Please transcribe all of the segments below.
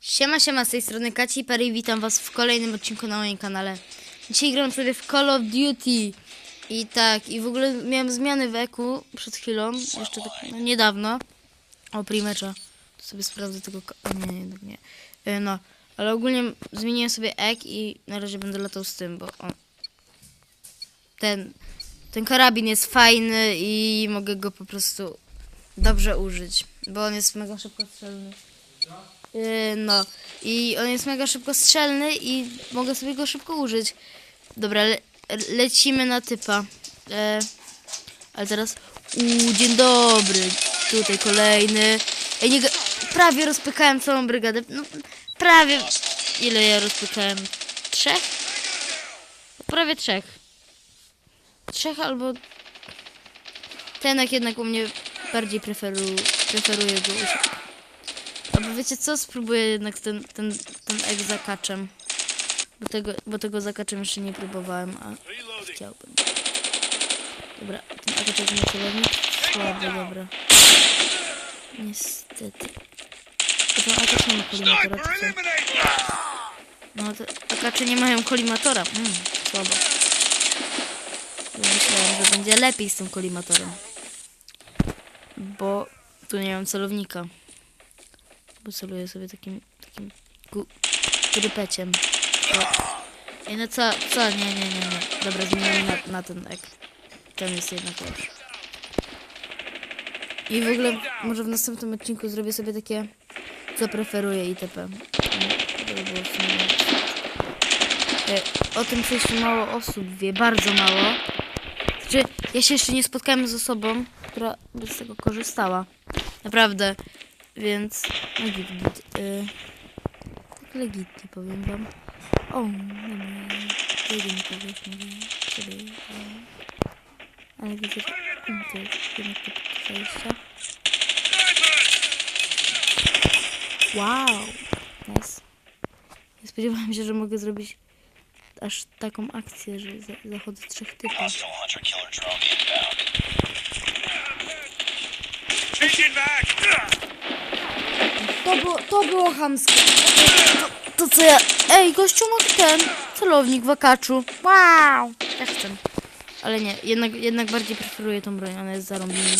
Siema, siema, z tej strony Kaci Perry i witam was w kolejnym odcinku na moim kanale. Dzisiaj gram sobie w Call of Duty. I tak, i w ogóle miałem zmiany w eku przed chwilą, jeszcze tak no, niedawno. O, primecza. To sobie sprawdzę tego... Nie, nie, nie. E, No, ale ogólnie zmieniłem sobie ek i na razie będę latał z tym, bo on... Ten, ten karabin jest fajny i mogę go po prostu dobrze użyć, bo on jest mega szybko strzelny. Yy, no i on jest mega szybko strzelny i mogę sobie go szybko użyć. Dobra, le lecimy na typa. E, ale teraz. Uuu, dzień dobry. Tutaj kolejny. Ej, nie, prawie rozpykałem całą brygadę. No, prawie. Ile ja rozpykałem? Trzech? Prawie trzech. Trzech albo. Tenek jednak u mnie bardziej preferu, preferuje go. Albo wiecie co? Spróbuję jednak ten, ten, ten egg zakaczem. Bo tego, bo tego zakaczem jeszcze nie próbowałem, a chciałbym. Dobra, ten akaczek ma celownik. Słaby, dobra. Niestety. To ten akacz nie ma kolimatora? No, te akacze nie mają kolimatora. Mm, słabo. Myślałem, że będzie lepiej z tym kolimatorem. Bo tu nie mam celownika. Bo celuję sobie takim, takim grypeciem. O. Ej, no co, co? Nie, nie, nie, nie. Dobra, zmienimy na, na ten ek. Ten jest jednak lepszy. I w ogóle może w następnym odcinku zrobię sobie takie, co preferuję itp. Sumie... E, O tym przejściu mało osób wie, bardzo mało. Znaczy, ja się jeszcze nie spotkałem z osobą, która by z tego korzystała. Naprawdę. Więc, no git, git. Y, tak legitnie powiem wam. O, nie ma jedynie kogoś, mówię sobie. y, Ale widzę, że mm, to jest jednak to przejścia. Wow, nice. Nie spodziewałam się, że mogę zrobić aż taką akcję, że za zachodzę trzech typów. Changing back! To było, to było chamskie. To, to co ja... Ej, gościu ma ten celownik w akaczu. Wow! Ja chcę. Ale nie, jednak, jednak bardziej preferuję tą broń, ona jest zarąbina.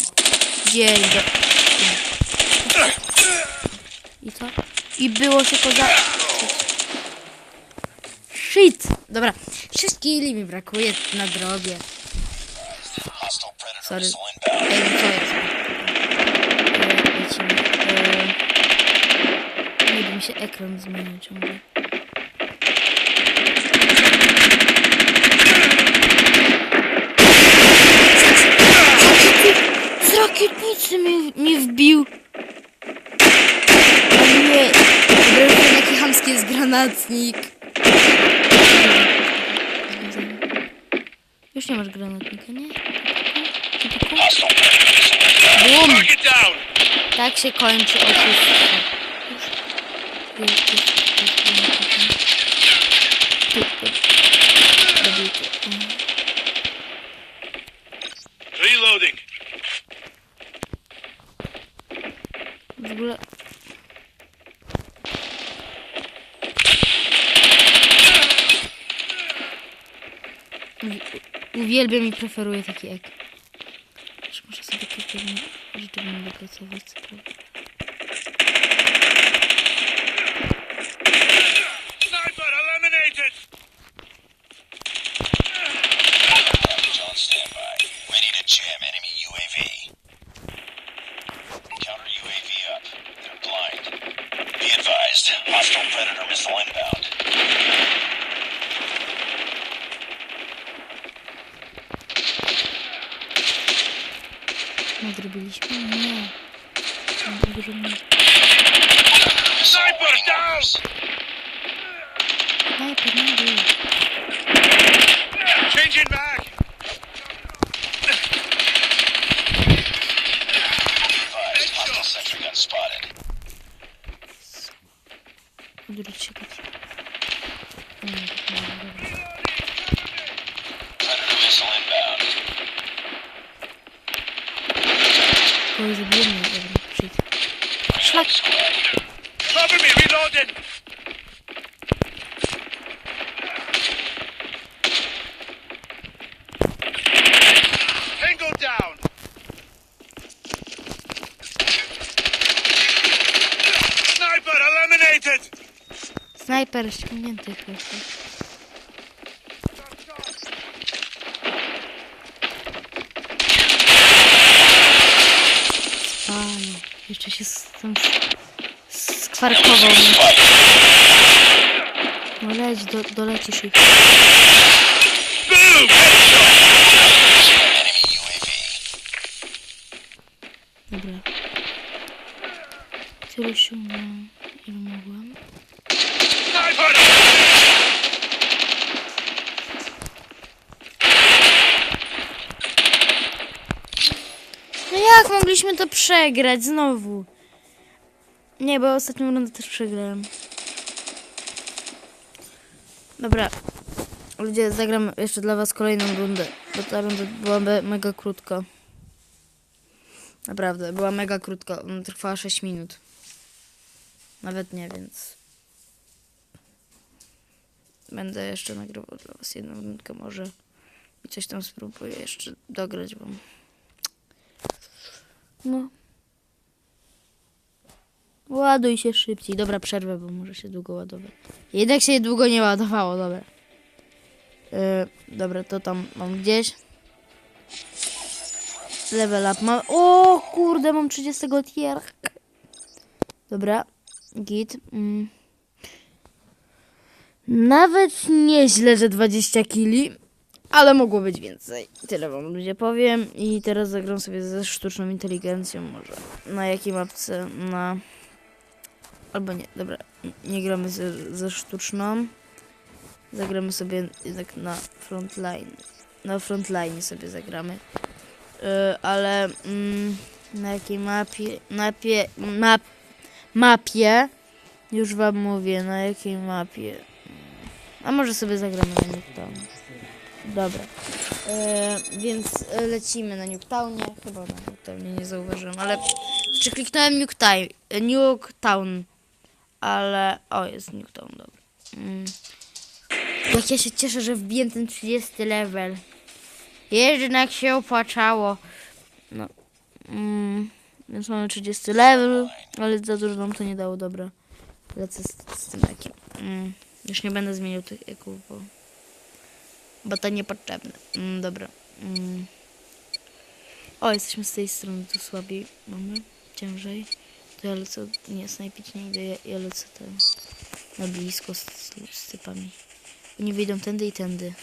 Dzień do... I co? I było się poza... Shit! Dobra, wszystkich mi brakuje na predator Sorry. Ej, no co jest? E, Lecimy. E, Nie wiem, się ekran zmienił ciągle. Z rakietnicy mi, mi wbił. O nie. Wreszcie jaki chamski jest granatnik. Już nie masz granatnika, nie? Bum! Tak się kończy oszustwo. Tu, tu. Robię to. Mm. Reloading. W ogóle... Uwielbiam i preferuję taki ek. Że muszę sobie pewne rzeczy będę dopracować, co prawda. Nedir bu iş? Ne? Öldürüm. Sniper downs. Sniper ne diyor? Changing back. Öldürü çık. Kogoś zabiłem? Nie. Szlak! Cover me, reload! Reloading! Tango down! Sniper eliminated! Snajper ściągnięty chyba. Jeszcze się s- skwarkował. No leć, do, dolecisz. Boom! Dobra. Tyle sił miałam, ile mogłam. Sniper! No jak mogliśmy to przegrać znowu? Nie, bo ostatnią rundę też przegrałem. Dobra. Ludzie, zagram jeszcze dla was kolejną rundę, bo ta runda była me- mega krótka. Naprawdę, była mega krótka. Trwała 6 minut. Nawet nie, więc... Będę jeszcze nagrywał dla was jedną rundkę może. I coś tam spróbuję jeszcze dograć wam. No. Ładuj się szybciej. Dobra, przerwę, bo może się długo ładować. Jednak się długo nie ładowało, dobra. Yy, dobra, to tam mam gdzieś. Level up mam. O kurde, mam 30 tier. Dobra, git. Mm. Nawet nieźle, że 20 kili. Ale mogło być więcej. Tyle wam ludzie powiem. I teraz zagram sobie ze sztuczną inteligencją może. Na jakiej mapce? Na... Albo nie, dobra. Nie gramy ze, ze sztuczną. Zagramy sobie jednak na frontline. Na frontline sobie zagramy. Yy, ale mm, na jakiej mapie? Mapie... Map, mapie. Już wam mówię, na jakiej mapie. A może sobie zagramy na Newton. Dobra. E, więc e, lecimy na Nuketownie. Chyba na Nuketownie nie zauważyłem, ale... Czy kliknąłem Nuketown? Ale... O, jest Nuketown, dobra. Mm. Jak ja się cieszę, że wbiłem ten 30 level. Jednak się opłacało. No. Mm. Więc mamy 30 level, ale za dużo nam to nie dało, dobra. Lecę z, z tym ekiem. Mm. Już nie będę zmieniał tych eków, bo... Bo to niepotrzebne. Mm, dobra. Mm. O, jesteśmy z tej strony, tu słabiej mamy. Ciężej. To ja lecę, nie, snajpić nie idę, ja, ja lecę ten, na blisko z, z, typami. Oni wyjdą tędy i tędy.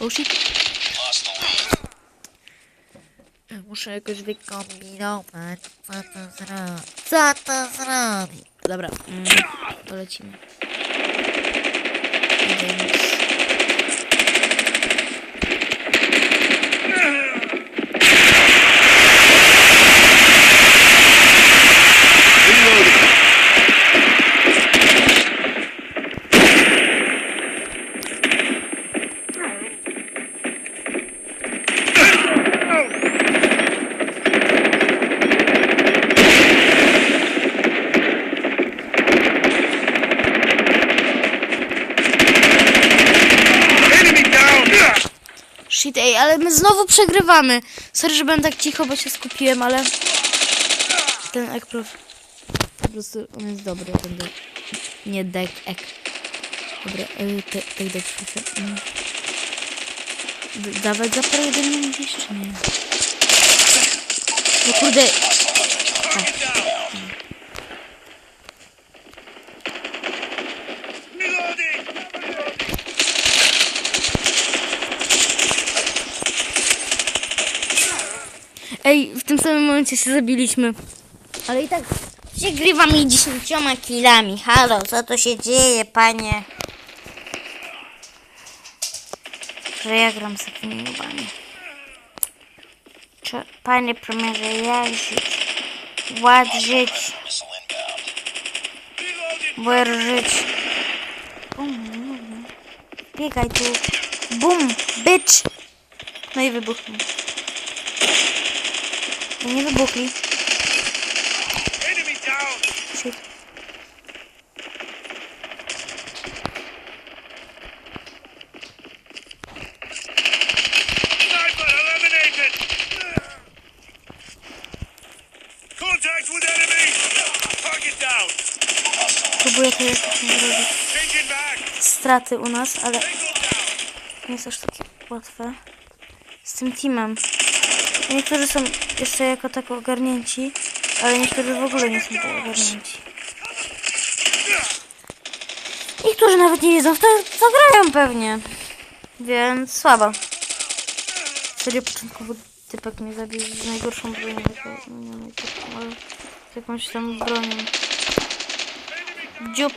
Oh shit. Lead. Muszę jakoś wykombinować, co to zrobi. Co to zrobi? Dobra, mm, to Shit, ej, ale my znowu przegrywamy. Sorry, że byłem tak cicho, bo się skupiłem, ale ten ek prof... po prostu on jest dobry, ten. Nie dek, ek. Dobra, y, te, te. Mm. Dawać za parę jeden minut czy nie? No kurde, Reloading! ej, w tym samym momencie się zabiliśmy. Ale i tak przegrywa mi dziesięcioma kilami. Halo, co tu się dzieje, panie? Że ja gram z takimi nubami. Panie premierze, jak żyć? Ład żyć, Missile inbound. łer żyć. Bum. Biegaj tu. Bum, bitch. No i wybuchnął. Nie wybuchli. Shit. Próbuję to jakoś zrobić. Straty u nas, ale nie jest aż takie łatwe. Z tym teamem. Niektórzy są jeszcze jako tak ogarnięci, ale niektórzy w ogóle nie są tak ogarnięci. Niektórzy nawet nie wiedzą w to, co grają pewnie. Więc słabo. Serio początkowo typek mnie zabił z najgorszą bronią, nie najgorszą, ale z jakąś tam bronią. Dziób.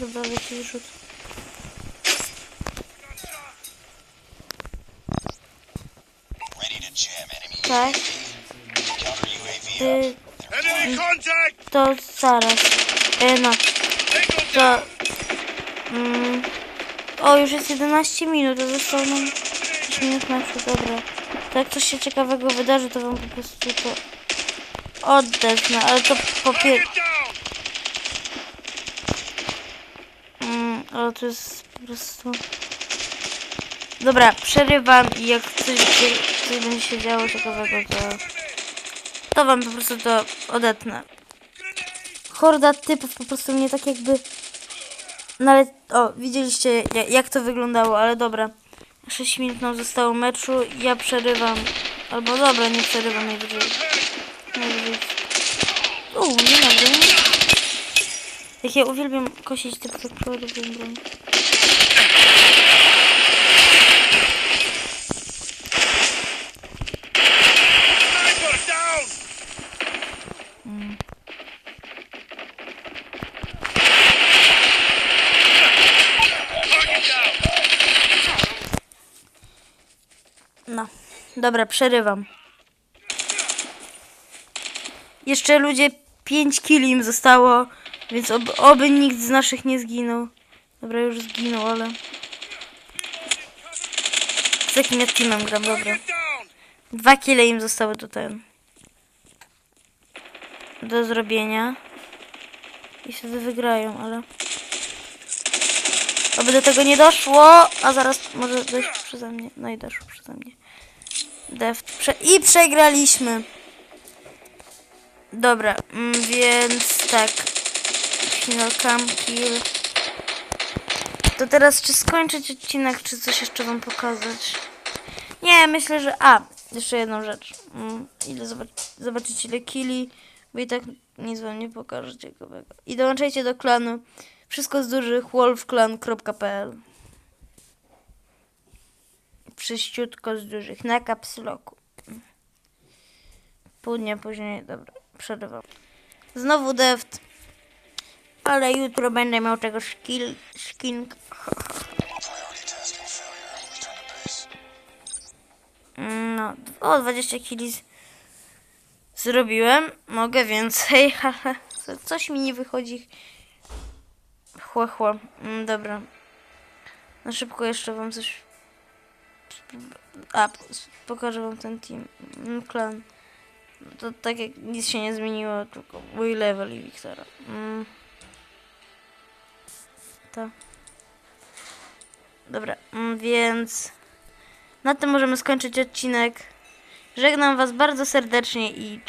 Dobra, leci rzut. Ready to jam enemy Tak. Y, contact! to zaraz. E, no, to... Mm, o, już jest 11 minut, to zostało nam 5 minut meczu, dobra. To jak coś się ciekawego wydarzy, to wam po prostu to odetnę, ale to po pier... Target down! Mm, ale to jest po prostu... Dobra, przerywam i jak coś, coś będzie się działo ciekawego, to... To wam po prostu to odetnę. Horda typów po prostu mnie tak jakby... No ale... O, widzieliście jak, to wyglądało, ale dobra. 6 minut nam zostało meczu, ja przerywam. Albo dobra, nie przerywam najwyżej. Najwyżej. Uuu, nie mogę. Jak ja uwielbiam kosić te przeładowuję broń. Down! No, dobra, przerywam. Jeszcze ludzie 5 kili im zostało, więc ob, oby nikt z naszych nie zginął. Dobra, już zginął, ale... Z jakim ja teamem gram, dobra. Dwa kile im zostały do. Do zrobienia. I wtedy wygrają, ale... Oby do tego nie doszło, a zaraz może dojść przeze mnie. No i doszło przeze mnie. Deft. Prze I przegraliśmy. Dobra, mm, więc tak. Final cam kill. To teraz czy skończyć odcinek, czy coś jeszcze wam pokazać? Nie, myślę, że... A, jeszcze jedną rzecz. Mm, ile zobacz... Zobaczyć ile kili, bo i tak nic wam nie pokażę ciekawego. I dołączajcie do klanu. Wszystko z dużych wolfclan.pl Przyściutko z dużych, na kapsloku. Pół dnia później, dobra, przerywam. Znowu deft. Ale jutro będę miał tego to base. No, o 20 kili z- zrobiłem. Mogę więcej, Coś mi nie wychodzi. Chła, chła. Mm, dobra. Na szybko jeszcze wam coś... A, pokażę wam ten team. Mm, Klan. To tak jak nic się nie zmieniło, tylko mój level i Wiktora. Mm. To. Dobra, mm, więc... Na tym możemy skończyć odcinek. Żegnam Was bardzo serdecznie i